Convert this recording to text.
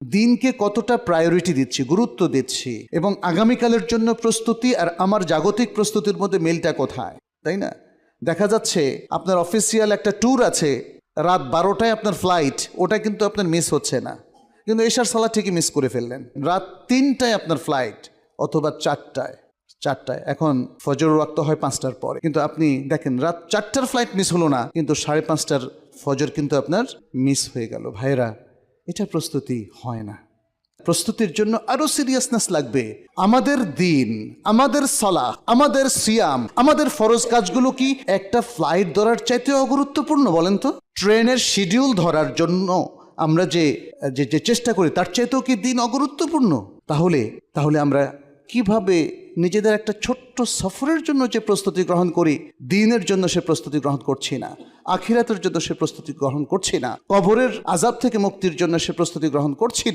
দিনকে কতটা প্রায়োরিটি দিচ্ছি, গুরুত্ব দিচ্ছি এবং আগামীকালের জন্য প্রস্তুতি আর আমার জাগতিক প্রস্তুতির মধ্যে মেলটা কোথায়, তাই না? দেখা যাচ্ছে আপনার অফিসিয়াল একটা ট্যুর আছে, রাত বারোটায় আপনার ফ্লাইট ওটা কিন্তু আপনার মিস হচ্ছে না। কিন্তু এশার সালা ঠিকই মিস করে ফেললেন। রাত তিনটায় আপনার ফ্লাইট অথবা চারটায় চারটায়, এখন ফজর ওয়াক্ত হয় পাঁচটার পরে। কিন্তু আপনি দেখেন, রাত চারটার ফ্লাইট মিস হলো না, কিন্তু সাড়ে পাঁচটার ফজর কিন্তু আপনার মিস হয়ে গেল। ভাইরা এটা প্রস্তুতি হয় না। প্রস্তুতির জন্য আরও সিরিয়াসনেস লাগবে। আমাদের দিন, আমাদের সালাহ আমাদের সিয়াম, আমাদের ফরজ কাজগুলো কি একটা ফ্লাইট ধরার চাইতে অগুরুত্বপূর্ণ বলেন তো? ট্রেনের শিডিউল ধরার জন্য আমরা যে যে যে চেষ্টা করি, তার চাইতেও কি দিন অগুরুত্বপূর্ণ? তাহলে তাহলে আমরা কীভাবে নিজেদের একটা ছোট্ট সফরের জন্য যে প্রস্তুতি গ্রহণ করি, দিনের জন্য সে প্রস্তুতি গ্রহণ করছি না। আখিরাতের জন্য সে প্রস্তুতি গ্রহণ করছি না কবরের আজাব থেকে মুক্তির জন্য সে প্রস্তুতি গ্রহণ করছি।